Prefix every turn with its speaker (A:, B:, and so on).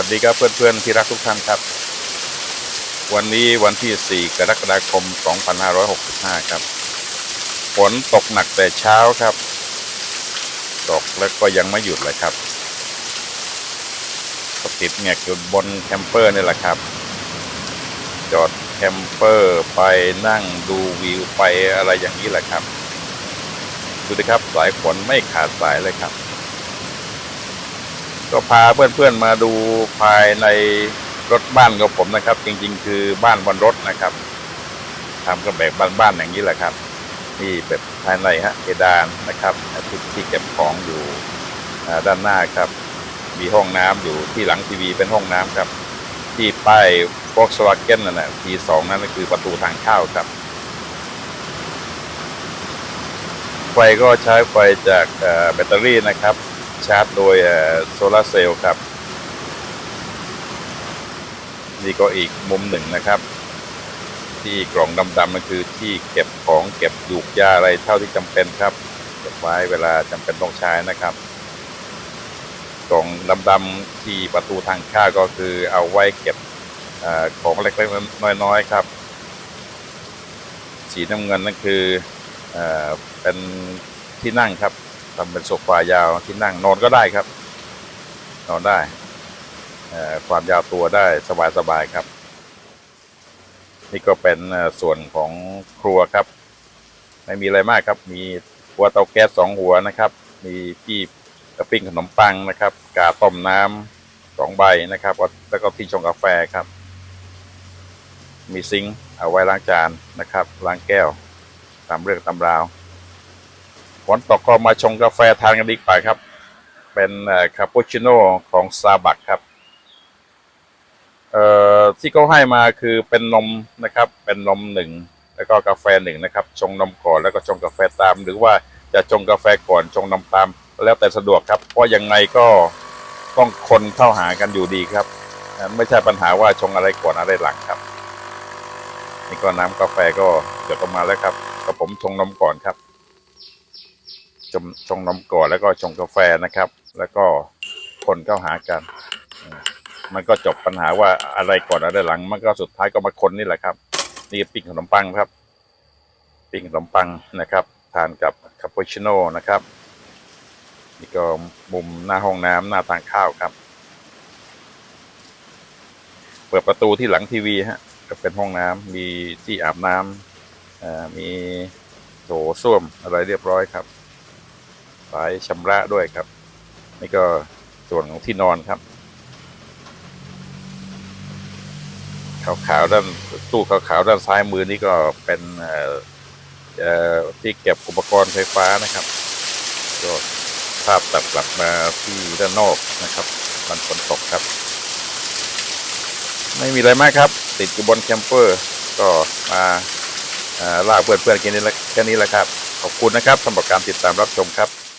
A: วัสดีครับเพื่อนๆที่รักทุกท่านครับ วันนี้วันที่ 4 กรกฎาคม 2565 ครับ ฝนตกหนักแต่เช้าครับ ตกแล้วก็ยังไม่หยุดเลยครับก็ติดแงกอยู่บนแคมเปอร์นี่แหละครับ จอดแคมเปอร์ไปนั่งดูวิวไปอะไรอย่างนี้แหละครับ ดูดิครับสายฝนไม่ขาดสายเลยครับ ก็พาเพื่อนๆมาดูภายในรถบ้านของผมนะครับ จริงๆ คือบ้านบนรถนะครับทำกันแบบบ้านๆอย่างนี้แหละครับนี่แบบภายในฮะเพดานนะครับที่ที่เก็บของอยู่ด้านหน้าครับ มีห้องน้ำอยู่ที่หลังทีวีเป็นห้องน้ำครับ ที่ป้าย Volkswagen นั่นแหละ T2 นั่นก็คือประตูทางเข้าครับ ไฟก็ใช้ไฟจากแบตเตอรี่นะครับ ชาร์จโดยโซลาร์เซลล์ครับ นี่ก็อีกมุมหนึ่งนะครับ ที่กล่องดำๆนั่นคือที่เก็บของเก็บยูกยาอะไรเท่าที่จำเป็นครับเก็บไว้เวลาจำเป็นต้องใช้นะครับ กล่องดำๆที่ประตูทางเข้าก็คือเอาไว้เก็บอของเล็กๆน้อยๆครับ สีน้ำเงินนั่นคืออเป็นที่นั่งครับ ทำเป็นโซฟายาวที่นั่งนอนก็ได้ครับ นอนได้ความยาวตัวได้สบายๆครับ นี่ก็เป็นส่วนของครัวครับ ไม่มีอะไรมากครับ มีหัวเตาแก๊สสองหัวนะครับ มีที่กระปิ้งขนมปังนะครับ กาต้มน้ำสองใบนะครับ แล้วก็ที่ชงกาแฟครับ มีซิงค์เอาไว้ล้างจานนะครับ ล้างแก้ว ตามเรื่องตามราว ฝนตกก็มาชงกาแฟทานกันดีกว่าครับ เป็นคาปูชิโน่ของซาบักครับเอ่อที่เขาให้มาคือเป็นนมนะครับ เป็นนมหนึ่งแล้วก็กาแฟหนึ่งนะครับ ชงนมก่อนแล้วก็ชงกาแฟตาม หรือว่าจะชงกาแฟก่อนชงนมตาม แล้วแต่สะดวกครับ เพราะยังไงก็ต้องคนเข้าหากันอยู่ดีครับไม่ใช่ปัญหาว่าชงอะไรก่อนอะไรหลังครับ นี่ก็น้ำกาแฟก็เดือดออกมาแล้วครับก็ผมชงนมก่อนครับ ชงนมก่อนแล้วก็ชงกาแฟนะครับ แล้วก็คนเข้าหากัน มันก็จบปัญหาว่าอะไรก่อนอะไรหลัง มันก็สุดท้ายก็มาคนนี่แหละครับ นี่ปิ้งขนมปังครับ ปิ้งขนมปังนะครับ ทานกับคาปูชิโน่นะครับนี่ก็มุมหน้าห้องน้ำหน้าทางข้าวครับ เปิดประตูที่หลังทีวีฮะก็เป็นห้องน้ำมีที่อาบน้ำมีโถส้วมอะไรเรียบร้อยครับ สายชำระด้วยครับ นี่ก็ส่วนของที่นอนครับ ขาวๆด้านตู้ขาวๆด้านซ้ายมือนี่ก็เป็นเอ่อที่เก็บอุปกรณ์ไฟฟ้านะครับก็ภาพตัดกลับมาที่ด้านนอกนะครับมันฝนตกครับ ไม่มีอะไรมากครับ ติดอยู่บนแคมเปอร์ ก็มาลากเพื่อนๆกินนี่แหละแค่นี้แหละครับ ขอบคุณนะครับสำหรับการติดตามรับชมครับ